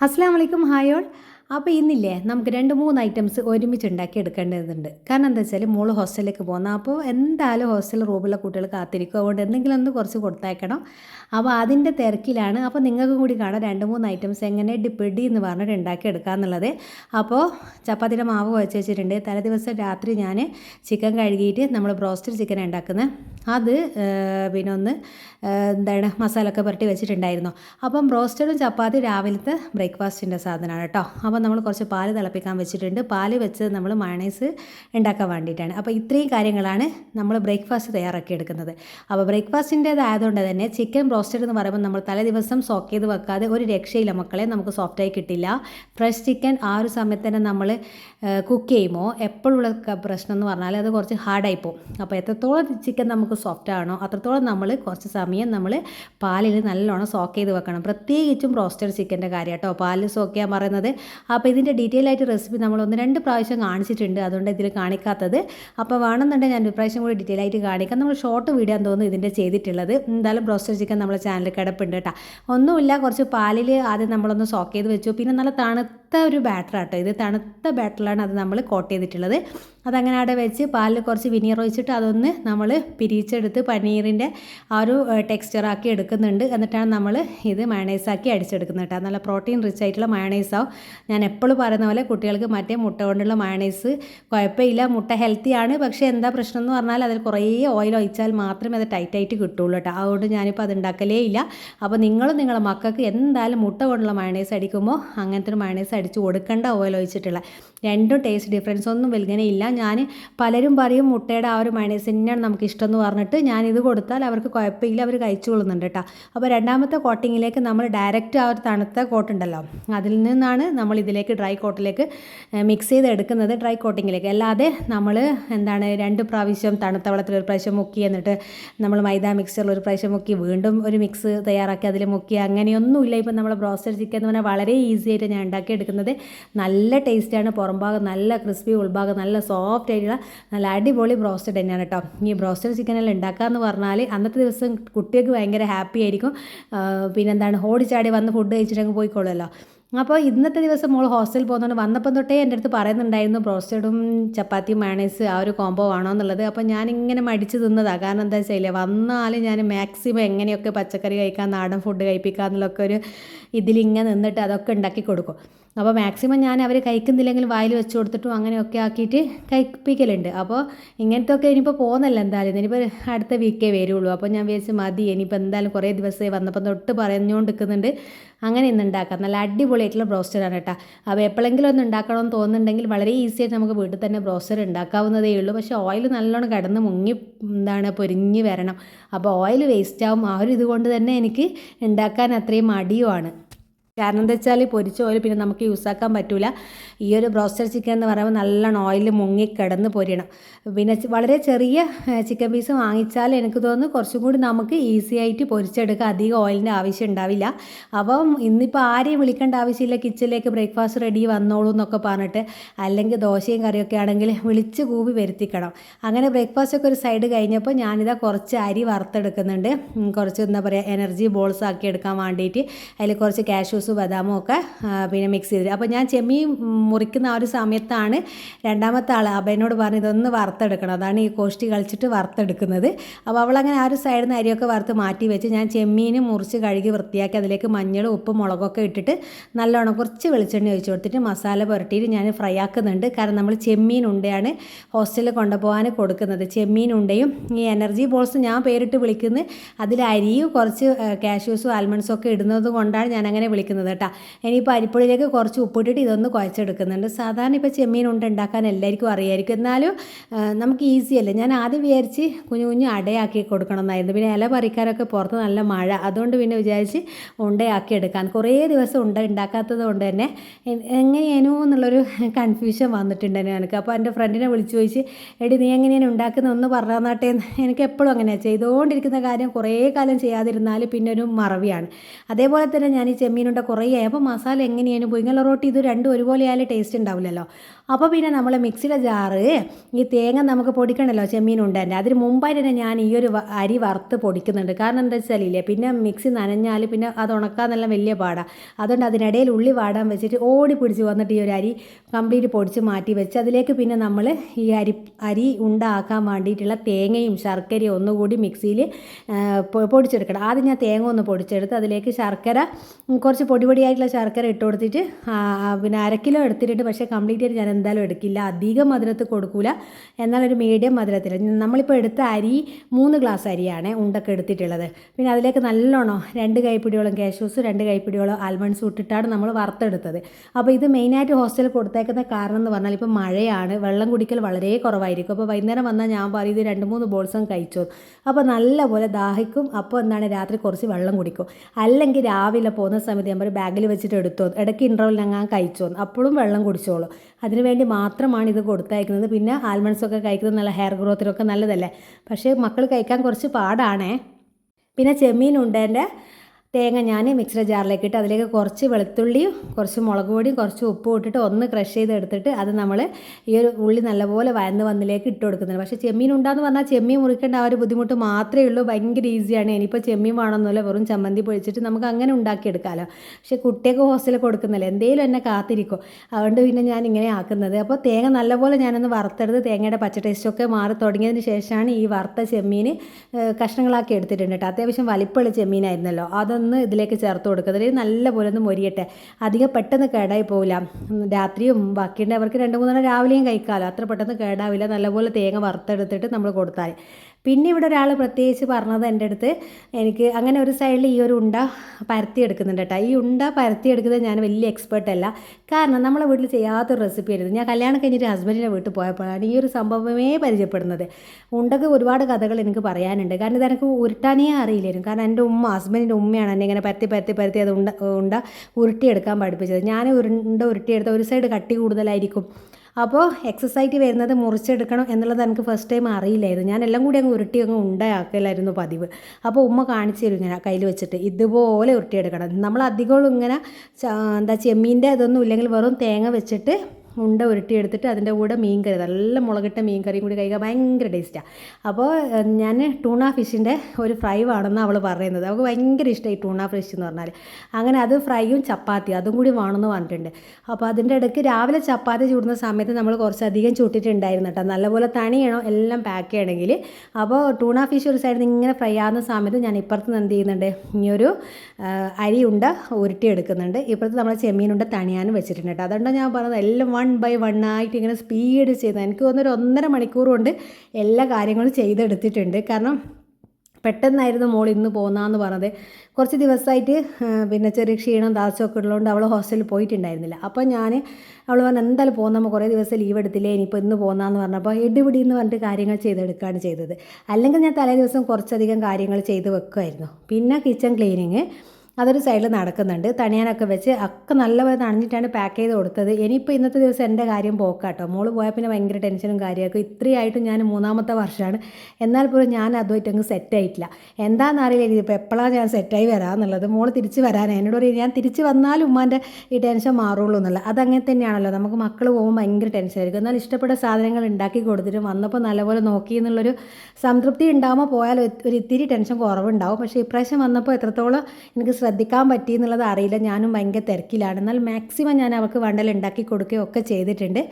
അസ്സാം വലൈക്കും ഹായോൾ അപ്പോൾ ഇന്നില്ലേ നമുക്ക് രണ്ട് മൂന്ന് ഐറ്റംസ് ഒരുമിച്ച് ഉണ്ടാക്കി എടുക്കേണ്ടതുണ്ട്. കാരണം എന്താ വെച്ചാൽ മോൾ ഹോസ്റ്റലിലേക്ക് പോകുന്ന. അപ്പോൾ എന്തായാലും ഹോസ്റ്റൽ റൂമിലെ കുട്ടികൾ കാത്തിരിക്കും. അതുകൊണ്ട് എന്തെങ്കിലും ഒന്ന് കുറച്ച് കൊടുത്തയക്കണം. അപ്പോൾ അതിന്റെ തിരക്കിലാണ്. അപ്പോൾ നിങ്ങൾക്കും കൂടി കാണാം രണ്ട് മൂന്ന് ഐറ്റംസ് എങ്ങനെ ഡിപ്പിടി എന്ന് പറഞ്ഞിട്ട് ഉണ്ടാക്കി എടുക്കാമെന്നുള്ളത് അപ്പോൾ ചപ്പാത്തിയുടെ മാവ് കുഴച്ച് വെച്ചിട്ടുണ്ട്. തലേ ദിവസം രാത്രി ഞാൻ ചിക്കൻ കഴുകിയിട്ട് നമ്മൾ ബ്രോസ്റ്റഡ് ചിക്കൻ ഉണ്ടാക്കുന്നത് അത് പിന്നെ ഒന്ന് എന്താണ് മസാലൊക്കെ പുരട്ടി വെച്ചിട്ടുണ്ടായിരുന്നു. അപ്പം ബ്രോസ്റ്റഡും ചപ്പാത്തി രാവിലത്തെ ബ്രേക്ക്ഫാസ്റ്റിന്റെ സാധനമാണ് കേട്ടോ. അപ്പോൾ നമ്മൾ കുറച്ച് പാൽ തിളപ്പിക്കാൻ വെച്ചിട്ടുണ്ട്. പാൽ വെച്ച് നമ്മൾ മയണൈസ് ഉണ്ടാക്കാൻ വേണ്ടിയിട്ടാണ്. അപ്പോൾ ഇത്രയും കാര്യങ്ങളാണ് നമ്മൾ ബ്രേക്ക്ഫാസ്റ്റ് തയ്യാറാക്കി എടുക്കുന്നത്. അപ്പോൾ ബ്രേക്ക്ഫാസ്റ്റിന്റേതായതുകൊണ്ട് തന്നെ ചിക്കൻ ബ്രോസ്റ്റഡ് എന്ന് പറയുമ്പോൾ നമ്മൾ തലേ ദിവസം സോക്ക് ചെയ്ത് വെക്കാതെ ഒരു രക്ഷയില്ല മക്കളെ നമുക്ക് സോഫ്റ്റായി കിട്ടില്ല. ഫ്രഷ് ചിക്കൻ ആ ഒരു സമയത്ത് തന്നെ നമ്മൾ കുക്ക് ചെയ്യുമോ എപ്പോഴുള്ള പ്രശ്നം എന്ന് പറഞ്ഞാൽ അത് കുറച്ച് ഹാർഡായി പോകും. അപ്പോൾ എത്രത്തോളം ചിക്കൻ നമുക്ക് സോഫ്റ്റ് ആണോ അത്രത്തോളം നമ്മൾ കുറച്ച് സമയം നമ്മൾ പാലിൽ നല്ലോണം സോക്ക് ചെയ്ത് വെക്കണം. പ്രത്യേകിച്ചും ബ്രോസ്റ്റഡ് ചിക്കന്റെ കാര്യം കേട്ടോ. പാലിൽ സോക്ക് ചെയ്യാൻ പറയുന്നത് അപ്പോൾ ഇതിന്റെ ഡീറ്റെയിൽ ആയിട്ട് റെസിപ്പി നമ്മൾ ഒന്ന് രണ്ട് പ്രാവശ്യം കാണിച്ചിട്ടുണ്ട്. അതുകൊണ്ട് ഇതിൽ കാണിക്കാത്തത്. അപ്പോൾ വേണമെന്നുണ്ടെങ്കിൽ ഞാൻ ഒരു പ്രാവശ്യം കൂടി ഡീറ്റെയിൽ ആയിട്ട് കാണിക്കാം. നമ്മൾ ഷോർട്ട് വീഡിയോ എന്ന് തോന്നുന്നു ഇതിന്റെ ചെയ്തിട്ടുള്ളത്. എന്തായാലും ബ്രോസ്റ്റർ ചിക്കൻ നമ്മളെ ചാനലിൽ കിടപ്പുണ്ട് കേട്ടോ. ഒന്നുമില്ല കുറച്ച് പാലിൽ ആദ്യം നമ്മളൊന്ന് സോക്ക് ചെയ്ത് വെച്ചു. പിന്നെ നല്ല തണുത്ത ഒരു ബാറ്റർ ആട്ടോ ഇത്. തണുത്ത ബാറ്ററിലാണ് അത് നമ്മൾ കോട്ട് ചെയ്തിട്ടുള്ളത്. അതങ്ങനെ അവിടെ വെച്ച് പാലിൽ കുറച്ച് വിനീർ ഒഴിച്ചിട്ട് അതൊന്ന് നമ്മൾ പിരിച്ചെടുത്ത് പനീറിന്റെ ആ ഒരു ടെക്സ്ചറാക്കി എടുക്കുന്നുണ്ട്. എന്നിട്ടാണ് നമ്മൾ ഇത് മയണൈസാക്കി അടിച്ചെടുക്കുന്നത് കേട്ടോ. നല്ല പ്രോട്ടീൻ റിച്ച് ആയിട്ടുള്ള മയണൈസാവും ഞാൻ എപ്പോഴും പറയുന്ന പോലെ കുട്ടികൾക്ക് മറ്റേ മുട്ട കൊണ്ടുള്ള മയണൈസ് കുഴപ്പമില്ല. മുട്ട ഹെൽത്തിയാണ് പക്ഷേ എന്താ പ്രശ്നം എന്ന് പറഞ്ഞാൽ അതിൽ കുറേ ഓയിൽ ഒഴിച്ചാൽ മാത്രമേ അത് ടൈറ്റായിട്ട് കിട്ടുള്ളൂ കേട്ടോ. അതുകൊണ്ട് ഞാനിപ്പോൾ അത് ഉണ്ടാക്കലേ ഇല്ല. അപ്പോൾ നിങ്ങളും നിങ്ങളുടെ മക്കൾക്ക് എന്തായാലും മുട്ട കൊണ്ടുള്ള മയണൈസ് അടിക്കുമ്പോൾ അങ്ങനത്തെ ഒരു മയണൈസ് അടിച്ച് കൊടുക്കേണ്ട ഓയിൽ ഒഴിച്ചിട്ടുള്ള രണ്ടും ടേസ്റ്റ് ഡിഫറൻസ് ഒന്നും വലുങ്ങനെ ഇല്ല. ഞാൻ പലരും പറയും മുട്ടയുടെ ആ ഒരു മയണൈസ് തന്നെയാണ് നമുക്ക് ഇഷ്ടം എന്ന് പറഞ്ഞിട്ട് ഞാൻ ഇത് കൊടുത്താൽ അവർക്ക് കുഴപ്പമില്ല അവർ കഴിച്ചു കൊള്ളുന്നുണ്ട് കേട്ടോ അപ്പോൾ രണ്ടാമത്തെ കോട്ടിങ്ങിലേക്ക് നമ്മൾ ഡയറക്റ്റ് ആ ഒരു തണുത്ത കോട്ടുണ്ടല്ലോ അതിൽ നിന്നാണ് നമ്മൾ ഇതിലേക്ക് ഡ്രൈ കോട്ടിലേക്ക് മിക്സ് ചെയ്ത് എടുക്കുന്നത് ഡ്രൈ കോട്ടിങ്ങിലേക്ക് അല്ലാതെ നമ്മൾ എന്താണ് രണ്ട് പ്രാവശ്യം തണുത്ത വെള്ളത്തിൽ ഒരു പ്രാവശ്യം മുക്കി എന്നിട്ട് നമ്മൾ മൈദ മിക്സറിൽ ഒരു പ്രാവശ്യം മുക്കി വീണ്ടും ഒരു മിക്സ് തയ്യാറാക്കി അതിൽ മുക്കി അങ്ങനെയൊന്നുമില്ല. ഇപ്പം നമ്മൾ ബ്രോസ്റ്റഡ് ചിക്കൻ എന്ന് പറഞ്ഞാൽ വളരെ ഈസി ആയിട്ട് ഞാൻ ഉണ്ടാക്കിയെടുക്കുന്നത്. നല്ല ടേസ്റ്റാണ് പുറംഭാഗം നല്ല ക്രിസ്പി ഉൾഭാഗം നല്ല സോഫ്റ്റ് ആയിട്ടുള്ള നല്ല അടിപൊളി ബ്രോസ്റ്റഡ് തന്നെയാണ് കേട്ടോ. ഈ ബ്രോസ്റ്റഡ് ചിക്കനെല്ലാം ഉണ്ടാക്കാന്ന് പറഞ്ഞാൽ അന്നത്തെ ദിവസം കുട്ടികൾക്ക് ഭയങ്കര ഹാപ്പി ആയിരിക്കും. പിന്നെന്താണ് ഓടിച്ചാടി വന്ന് ഫുഡ് കഴിച്ചിട്ടങ്ങ് പോയിക്കോളുമല്ലോ. അപ്പോൾ ഇന്നത്തെ ദിവസം മോൾ ഹോസ്റ്റലിൽ പോകുന്നതുകൊണ്ട് വന്നപ്പം തൊട്ടേ എന്റെ അടുത്ത് പറയുന്നുണ്ടായിരുന്നു ബ്രോസ്റ്റഡും ചപ്പാത്തിയും മയണൈസ് ആ ഒരു കോംബോ ആണോ എന്നുള്ളത്. അപ്പോൾ ഞാനിങ്ങനെ മടിച്ച് തിന്നതാണ് കാരണം എന്താ വെച്ചാൽ വന്നാൽ ഞാൻ മാക്സിമം എങ്ങനെയൊക്കെ പച്ചക്കറി കഴിക്കാം നാടൻ ഫുഡ് കഴിപ്പിക്കാം എന്നുള്ളൊക്കെ ഒരു ഇതിലിങ്ങനെ നിന്നിട്ട് അതൊക്കെ ഉണ്ടാക്കി കൊടുക്കും. അപ്പോൾ മാക്സിമം ഞാൻ അവർ കഴിക്കുന്നില്ലെങ്കിൽ വായിൽ വെച്ച് കൊടുത്തിട്ടും അങ്ങനെയൊക്കെ ആക്കിയിട്ട് കഴിപ്പിക്കലുണ്ട്. അപ്പോൾ ഇങ്ങനത്തെ ഒക്കെ ഇനിയിപ്പോൾ പോകുന്നല്ല എന്തായാലും. ഇനിയിപ്പോൾ അടുത്ത വീക്കേ വരുള്ളൂ. അപ്പോൾ ഞാൻ വിചാരിച്ച് മതി ഇനിയിപ്പോൾ എന്തായാലും കുറേ ദിവസമേ വന്നപ്പോൾ തൊട്ട് പറഞ്ഞുകൊണ്ടിരിക്കുന്നുണ്ട്. അങ്ങനെ ഇന്ന് ഉണ്ടാക്കാം. നല്ല അടിപൊളിയായിട്ടുള്ള ബ്രോസ്റ്ററാണ് കേട്ടോ. അപ്പോൾ എപ്പോഴെങ്കിലും ഒന്ന് ഉണ്ടാക്കണമെന്ന് തോന്നുന്നുണ്ടെങ്കിൽ വളരെ ഈസി ആയിട്ട് നമുക്ക് വീട്ടിൽ തന്നെ ബ്രോസ്റ്റർ ഉണ്ടാക്കാവുന്നതേ ഉള്ളൂ. പക്ഷേ ഓയിൽ നല്ലോണം കടന്ന് മുങ്ങി എന്താണ് പൊരിഞ്ഞ് വരണം. അപ്പോൾ ഓയിൽ വേസ്റ്റ് ആവും. ആ ഒരു ഇതുകൊണ്ട് തന്നെ എനിക്ക് ഉണ്ടാക്കാൻ അത്രയും മടിയുമാണ്. കാരണം എന്താ വെച്ചാൽ പൊരിച്ച ഓയിൽ പിന്നെ നമുക്ക് യൂസാക്കാൻ പറ്റില്ല ഈ ഒരു ബ്രോസ്റ്റർ ചിക്കൻ എന്ന് പറയുമ്പോൾ നല്ലോണം ഓയിൽ മുങ്ങി കിടന്ന് പൊരിയണം. പിന്നെ വളരെ ചെറിയ ചിക്കൻ പീസ് വാങ്ങിച്ചാൽ എനിക്ക് തോന്നുന്നു കുറച്ചും കൂടി നമുക്ക് ഈസി ആയിട്ട് പൊരിച്ചെടുക്കുക അധികം ഓയിലിന്റെ ആവശ്യം ഉണ്ടാവില്ല. അപ്പം ഇന്നിപ്പോൾ ആരെയും വിളിക്കേണ്ട ആവശ്യമില്ല. കിച്ചണിലേക്ക് ബ്രേക്ക്ഫാസ്റ്റ് റെഡി വന്നോളൂ എന്നൊക്കെ പറഞ്ഞിട്ട് അല്ലെങ്കിൽ ദോശയും കറിയൊക്കെ ആണെങ്കിൽ വിളിച്ച് കൂവി വരുത്തിക്കണം. അങ്ങനെ ബ്രേക്ക്ഫാസ്റ്റ് ഒക്കെ ഒരു സൈഡ് കഴിഞ്ഞപ്പോൾ ഞാനിതാ കുറച്ച് അരി വറുത്തെടുക്കുന്നുണ്ട്. കുറച്ച് എന്താ പറയുക എനർജി ബോൾസ് ആക്കി എടുക്കാൻ വേണ്ടിയിട്ട്. അതിൽ കുറച്ച് കാഷ്യൂസ് ബദാമും ഒക്കെ പിന്നെ മിക്സ് ചെയ്ത് അപ്പോൾ ഞാൻ ചെമ്മീൻ മുറിക്കുന്ന ആ ഒരു സമയത്താണ് രണ്ടാമത്തെ ആൾ അബേനോട് പറഞ്ഞ് ഇതൊന്ന് വറുത്തെടുക്കണം. അതാണ് ഈ കോഷ്ടി കളിച്ചിട്ട് വറുത്തെടുക്കുന്നത്. അപ്പോൾ അവളങ്ങനെ ആ ഒരു സൈഡിൽ നിന്ന് അരിയൊക്കെ വറുത്ത് മാറ്റി വെച്ച് ഞാൻ ചെമ്മീൻ മുറിച്ച് കഴുകി വൃത്തിയാക്കി അതിലേക്ക് മഞ്ഞളും ഉപ്പും മുളകൊക്കെ ഇട്ടിട്ട് നല്ലോണം കുറച്ച് വെളിച്ചെണ്ണ ഒഴിച്ച് കൊടുത്തിട്ട് മസാല പുരട്ടിയിട്ട് ഞാൻ ഫ്രൈ ആക്കുന്നുണ്ട്. കാരണം നമ്മൾ ചെമ്മീൻ ഉണ്ടയാണ് ഹോസ്റ്റലിൽ കൊണ്ടുപോകാൻ കൊടുക്കുന്നത്. ചെമ്മീൻ ഉണ്ടയും ഈ എനർജി ബോൾസ് ഞാൻ പേരിട്ട് വിളിക്കുന്നത് അതിൽ അരിയും കുറച്ച് കാഷ്യൂസും ആൽമണ്ട്സും ഒക്കെ ഇടുന്നത് കൊണ്ടാണ് ഞാൻ അങ്ങനെ വിളിക്കുന്നത്. കേട്ടോ. ഇനിയിപ്പോൾ അരിപ്പൊടിയിലേക്ക് കുറച്ച് ഉപ്പിട്ടിട്ട് ഇതൊന്ന് കുഴച്ചെടുക്കുന്നുണ്ട്. സാധാരണ ഇപ്പോൾ ചെമ്മീൻ ഉണ്ട ഉണ്ടാക്കാൻ എല്ലാവർക്കും അറിയായിരിക്കും. എന്നാലും നമുക്ക് ഈസി അല്ലേ? ഞാൻ ആദ്യം വിചാരിച്ച് കുഞ്ഞു കുഞ്ഞു അടയാക്കി കൊടുക്കണം എന്നായിരുന്നു പിന്നെ ഇല പറിക്കാരൊക്കെ പുറത്ത് നല്ല മഴ. അതുകൊണ്ട് പിന്നെ വിചാരിച്ച് ഉണ്ടയാക്കി എടുക്കാൻ. കുറേ ദിവസം ഉണ്ട ഉണ്ടാക്കാത്തത് കൊണ്ട് തന്നെ എങ്ങനെയാനോ എന്നുള്ളൊരു കൺഫ്യൂഷൻ വന്നിട്ടുണ്ട് എനിക്ക്. അപ്പോൾ എന്റെ ഫ്രണ്ടിനെ വിളിച്ചു ചോദിച്ച് എടി നീ എങ്ങനെയാണ് ഉണ്ടാക്കുന്നത് ഒന്ന് പറഞ്ഞാട്ടെ? എനിക്ക് എപ്പോഴും അങ്ങനെയാണ് ചെയ്തുകൊണ്ടിരിക്കുന്ന കാര്യം കുറേ കാലം ചെയ്യാതിരുന്നാൽ പിന്നെ ഒരു മറവിയാണ്. അതേപോലെ തന്നെ ഞാൻ ഈ ചെമ്മീനുണ്ട കുറേ ആയി. അപ്പോൾ മസാല എങ്ങനെയാണ് പുയിങ്ങല റോട്ടി ഇത് രണ്ടും ഒരുപോലെ ആയാലും ടേസ്റ്റ് ഉണ്ടാവില്ലല്ലോ. അപ്പോൾ പിന്നെ നമ്മൾ മിക്സിയുടെ ജാറ് ഈ തേങ്ങ നമുക്ക് പൊടിക്കണമല്ലോ ചെമ്മീൻ ഉണ്ടല്ലേ അതിന് മുമ്പായി തന്നെ ഞാൻ ഈ ഒരു അരി വറുത്ത് പൊടിക്കുന്നുണ്ട്. കാരണം എന്താ വെച്ചാലില്ലേ പിന്നെ മിക്സി നനഞ്ഞാൽ പിന്നെ അത് ഉണക്കാന്നെല്ലാം വലിയ പാടാണ് അതുകൊണ്ട് അതിനിടയിൽ ഉള്ളി വാടാൻ വെച്ചിട്ട് ഓടി പിടിച്ച് വന്നിട്ട് ഈ ഒരു അരി കംപ്ലീറ്റ് പൊടിച്ച് മാറ്റി വെച്ച് അതിലേക്ക് പിന്നെ നമ്മൾ ഈ അരി അരി ഉണ്ടാക്കാൻ വേണ്ടിയിട്ടുള്ള തേങ്ങയും ശർക്കരയും ഒന്നുകൂടി മിക്സിയിൽ പൊടിച്ചെടുക്കണം. ആദ്യം ഞാൻ തേങ്ങ ഒന്ന് പൊടിച്ചെടുത്ത് അതിലേക്ക് ശർക്കര കുറച്ച് പൊടി പൊടിയായിട്ടുള്ള ശർക്കര ഇട്ട് കൊടുത്തിട്ട് പിന്നെ അര കിലോ എടുത്തിട്ടുണ്ട്. പക്ഷേ കംപ്ലീറ്റ് ആയിട്ട് ഞാൻ എന്തായാലും എടുക്കില്ല. അധികം കൊടുക്കൂല. എന്നാൽ ഒരു മീഡിയം മധുരത്തിൽ നമ്മളിപ്പോൾ എടുത്ത അരി മൂന്ന് ഗ്ലാസ് അരിയാണ് ഉണ്ടൊക്കെ എടുത്തിട്ടുള്ളത്. പിന്നെ അതിലേക്ക് നല്ലോണം രണ്ട് കൈപ്പിടിയോളം കാഷ്യൂസ് രണ്ട് കൈപ്പിടിയോളം ആൽമണ്ട്സ് ഇട്ടിട്ടാണ് നമ്മൾ വറുത്തെടുത്തത്. അപ്പോൾ ഇത് മെയിനായിട്ട് ഹോസ്റ്റലിൽ കൊടുത്തേക്കുന്ന കാരണം എന്ന് പറഞ്ഞാൽ ഇപ്പോൾ മഴയാണ്. വെള്ളം കുടിക്കൽ വളരെ കുറവായിരിക്കും. അപ്പോൾ വൈകുന്നേരം വന്നാൽ ഞാൻ പറയും ഇത് രണ്ട് മൂന്ന് ബോൾസും കഴിച്ചു. അപ്പോൾ നല്ലപോലെ ദാഹിക്കും. അപ്പോൾ എന്താണ്? രാത്രി കുറച്ച് വെള്ളം കുടിക്കും. അല്ലെങ്കിൽ രാവിലെ പോകുന്ന സമയത്ത് ബാഗിൽ വെച്ചിട്ട് എടുത്തോ? ഇടയ്ക്ക് ഇന്റർവെല്ലിൽ ഞാൻ കഴിച്ചോ? അപ്പോഴും വെള്ളം കുടിച്ചോളൂ. അതിനുവേണ്ടി മാത്രമാണ് ഇത് കൊടുത്തയക്കുന്നത്. പിന്നെ ആൽമണ്ട്സൊക്കെ കഴിക്കുന്നത് നല്ല ഹെയർ ഗ്രോത്തിനൊക്കെ നല്ലതല്ലേ? പക്ഷേ മക്കൾ കഴിക്കാൻ കുറച്ച് പാടാണേ. പിന്നെ ചെമ്മീനുണ്ട് എന്റെ തേങ്ങ ഞാൻ മിക്സർ ജാറിലേക്ക് ഇട്ട് അതിലേക്ക് കുറച്ച് വെളുത്തുള്ളിയും കുറച്ച് മുളക് പൊടിയും കുറച്ച് ഉപ്പും ഇട്ടിട്ട് ഒന്ന് ക്രഷ് ചെയ്ത് എടുത്തിട്ട് അത് നമ്മൾ ഈ ഒരു ഉള്ളി നല്ലപോലെ വയന്ന് വന്നിലേക്ക് ഇട്ട് കൊടുക്കുന്നുണ്ട്. പക്ഷേ ചെമ്മീൻ ഉണ്ടാന്ന് പറഞ്ഞാൽ ചെമ്മീൻ മുറിക്കേണ്ട ആ ഒരു ബുദ്ധിമുട്ട് മാത്രമേ ഉള്ളൂ. ഭയങ്കര ഈസിയാണ് ഇനിയിപ്പോൾ ചെമ്മീൻ വേണമെന്നില്ല വെറും ചമ്മന്തി പൊഴിച്ചിട്ട് നമുക്ക് അങ്ങനെ ഉണ്ടാക്കിയെടുക്കാമല്ലോ പക്ഷേ കുട്ടിയൊക്കെ ഹോസ്റ്റലിൽ കൊടുക്കുന്നില്ല? എന്തെങ്കിലും എന്നെ കാത്തിരിക്കും. അതുകൊണ്ട് പിന്നെ ഞാൻ ഇങ്ങനെ ആക്കുന്നത്. അപ്പോൾ തേങ്ങ നല്ലപോലെ ഞാനൊന്ന് വറുത്തെടുത്ത് തേങ്ങയുടെ പച്ച ടേസ്റ്റൊക്കെ മാറി തുടങ്ങിയതിന് ശേഷമാണ് ഈ വറുത്ത ചെമ്മീൻ കഷ്ണങ്ങളാക്കി എടുത്തിട്ടുണ്ട് കേട്ടോ. അത്യാവശ്യം വലിപ്പമുള്ള ചെമ്മീനായിരുന്നല്ലോ. അതൊന്ന് ഇതിലേക്ക് ചേർത്ത് കൊടുക്കുക. അതിൽ നല്ലപോലെ ഒന്ന് മൊരിയട്ടെ. അധികം പെട്ടെന്ന് കേടായി പോകില്ല രാത്രിയും ബാക്കിയുണ്ട്. അവർക്ക് രണ്ട് മൂന്നെണ്ണം രാവിലെയും കഴിക്കാമല്ലോ. അത്ര പെട്ടെന്ന് കേടാവില്ല. നല്ലപോലെ തേങ്ങ വറുത്തെടുത്തിട്ട് നമ്മൾ കൊടുത്താൽ. പിന്നെ ഇവിടെ ഒരാൾ പ്രത്യേകിച്ച് പറഞ്ഞത് എന്റെ അടുത്ത് എനിക്ക് അങ്ങനെ ഒരു സൈഡിൽ ഈ ഒരു ഉണ്ട പരത്തി എടുക്കുന്നുണ്ട് കേട്ടോ. ഈ ഉണ്ട പരത്തി എടുക്കുന്നത് ഞാൻ വലിയ എക്സ്പേർട്ട് അല്ല. കാരണം നമ്മളെ വീട്ടിൽ ചെയ്യാത്തൊരു റെസിപ്പി ആയിരുന്നു. ഞാൻ കല്യാണം കഴിഞ്ഞിട്ട് ഹസ്ബൻഡിന്റെ വീട്ടിൽ പോയപ്പോഴാണ് ഈ ഒരു സംഭവമേ പരിചയപ്പെടുന്നത്. ഉണ്ടക്ക് ഒരുപാട് കഥകൾ എനിക്ക് പറയാനുണ്ട്. കാരണം ഇത് എനിക്ക് ഉരുട്ടാനേ അറിയില്ലായിരുന്നു. കാരണം എന്റെ ഉമ്മ ഹസ്ബൻഡിന്റെ ഉമ്മയാണ് എന്നെ ഇങ്ങനെ പരത്തി പരത്തി പരത്തി അത് ഉണ്ട ഉണ്ട ഉരുട്ടിയെടുക്കാൻ പഠിപ്പിച്ചത്. ഞാൻ ഉരുണ്ട ഉരുട്ടിയെടുത്ത ഒരു സൈഡ് കട്ടി കൂടുതലായിരിക്കും. അപ്പോൾ എക്സസൈറ്റ് വരുന്നത് മുറിച്ചെടുക്കണം എന്നുള്ളത് എനിക്ക് ഫസ്റ്റ് ടൈം അറിയില്ലായിരുന്നു. ഞാൻ എല്ലാം കൂടി അങ്ങ് ഉരുട്ടി അങ്ങ് ഉണ്ടാക്കലായിരുന്നു പതിവ്. അപ്പോൾ ഉമ്മ കാണിച്ചു തരും ഇങ്ങനെ കയ്യിൽ വെച്ചിട്ട്. ഇതുപോലെ ഉരുട്ടിയെടുക്കണം. നമ്മൾ അധികം ഇങ്ങനെ എന്താ ചെമ്മീന്റെ അതൊന്നും ഇല്ലെങ്കിൽ വെറും തേങ്ങ വെച്ചിട്ട് ഉണ്ട ഉരുട്ടിയെടുത്തിട്ട് അതിന്റെ കൂടെ മീൻ കറി നല്ല മുളകിട്ട മീൻ കറിയും കൂടി കഴിക്കാൻ ഭയങ്കര ടേസ്റ്റാണ് അപ്പോൾ ഞാൻ ടൂണ ഫിഷിന്റെ ഒരു ഫ്രൈ വേണമെന്ന് അവൾ പറയുന്നത്. അവൾക്ക് ഭയങ്കര ഇഷ്ടമായി ടൂണ ഫിഷ് എന്ന് പറഞ്ഞാൽ അങ്ങനെ അത് ഫ്രൈയും ചപ്പാത്തി അതും കൂടി വേണമെന്ന് പറഞ്ഞിട്ടുണ്ട്. അപ്പോൾ അതിന്റെ ഇടയ്ക്ക് രാവിലെ ചപ്പാത്തി ചൂടുന്ന സമയത്ത് നമ്മൾ കുറച്ചധികം ചൂട്ടിട്ടുണ്ടായിരുന്നു കേട്ടോ. നല്ലപോലെ തണിയണോ എല്ലാം പാക്ക് ചെയ്യണമെങ്കിൽ. അപ്പോൾ ടൂണ ഫിഷ് ഒരു സൈഡിൽ ഇങ്ങനെ ഫ്രൈ ആകുന്ന സമയത്ത് ഞാൻ ഇപ്പുറത്ത് നിന്ന് എന്ത് ചെയ്യുന്നുണ്ട് ഈ ഒരു അരി ഉണ്ട ഉരുട്ടിയെടുക്കുന്നുണ്ട്. ഇപ്പുറത്ത് നമ്മൾ ചെമ്മീനുണ്ട തണിയാനും വെച്ചിട്ടുണ്ട് കേട്ടോ. അതുകൊണ്ടാണ് ഞാൻ പറഞ്ഞത് എല്ലാം ബൈ വൺ ആയിട്ട് ഇങ്ങനെ സ്പീഡ് ചെയ്ത് എനിക്ക് തോന്നുന്നൊരു ഒന്നര മണിക്കൂർ കൊണ്ട് എല്ലാ കാര്യങ്ങളും ചെയ്തെടുത്തിട്ടുണ്ട്. കാരണം പെട്ടെന്നായിരുന്നു മോൾ ഇന്ന് പോകുന്നതെന്ന് പറഞ്ഞത്. കുറച്ച് ദിവസമായിട്ട് പിന്നെ ചെറിയ ക്ഷീണം ദാസമൊക്കെ ഉള്ളതുകൊണ്ട് അവൾ ഹോസ്റ്റലിൽ പോയിട്ടുണ്ടായിരുന്നില്ല. അപ്പോൾ ഞാൻ അവൾ പറഞ്ഞു എന്തായാലും പോകുന്ന നമ്മൾ കുറേ ദിവസം ലീവ് എടുത്തില്ലേ ഇനിയിപ്പോൾ ഇന്ന് പോകുന്നതെന്ന് പറഞ്ഞപ്പോൾ ഇടിപിടി എന്ന് പറഞ്ഞിട്ട് കാര്യങ്ങൾ ചെയ്തെടുക്കുകയാണ് ചെയ്തത്. അല്ലെങ്കിൽ ഞാൻ തലേ ദിവസം കുറച്ചധികം കാര്യങ്ങൾ ചെയ്ത് വെക്കുമായിരുന്നു. പിന്നെ കിച്ചൺ ക്ലീനിങ് അതൊരു സൈഡിൽ നടക്കുന്നുണ്ട്. തണിയാനൊക്കെ വെച്ച് ഒക്കെ നല്ലപോലെ തണിഞ്ഞിട്ടാണ് പാക്ക് ചെയ്ത് കൊടുത്തത്. ഇനിയിപ്പോൾ ഇന്നത്തെ ദിവസം എന്റെ കാര്യം പോക്കാട്ടോ. മോൾ പോയാൽ പിന്നെ ഭയങ്കര ടെൻഷനും കാര്യമൊക്കെ. ഇത്രയായിട്ടും ഞാൻ മൂന്നാമത്തെ വർഷമാണ് എന്നാൽ പോലും ഞാൻ അതുമായിട്ട് അങ്ങ് സെറ്റ് ആയിട്ടില്ല. എന്താണെന്ന് അറിയില്ല ഇതിപ്പോൾ എപ്പോഴാണ് ഞാൻ സെറ്റായി വരാമെന്നുള്ളത് മോൾ തിരിച്ച് വരാനാണ് എന്നോട് പറയും ഞാൻ തിരിച്ച് വന്നാലും ഉമ്മാന്റെ ഈ ടെൻഷൻ മാറുള്ളൂ എന്നുള്ളത്. അതങ്ങനെ തന്നെയാണല്ലോ. നമുക്ക് മക്കൾ പോകുമ്പോൾ ഭയങ്കര ടെൻഷനായിരിക്കും എന്നാൽ ഇഷ്ടപ്പെട്ട സാധനങ്ങൾ ഉണ്ടാക്കി കൊടുത്തിട്ട് വന്നപ്പോൾ നല്ലപോലെ നോക്കി എന്നുള്ളൊരു സംതൃപ്തി ഉണ്ടാകുമ്പോൾ പോയാൽ ഒരു ഇത്തിരി ടെൻഷൻ കുറവുണ്ടാവും. പക്ഷേ ഇപ്രാവശ്യം വന്നപ്പോൾ എത്രത്തോളം എനിക്ക് ശ്രദ്ധിക്കാൻ പറ്റി എന്നുള്ളത് അറിയില്ല. ഞാനും ഭയങ്കര തിരക്കിലാണ്. എന്നാൽ മാക്സിമം ഞാൻ അവൾക്ക് വണ്ടൽ ഉണ്ടാക്കി കൊടുക്കുകയൊക്കെ ചെയ്തിട്ടുണ്ട്.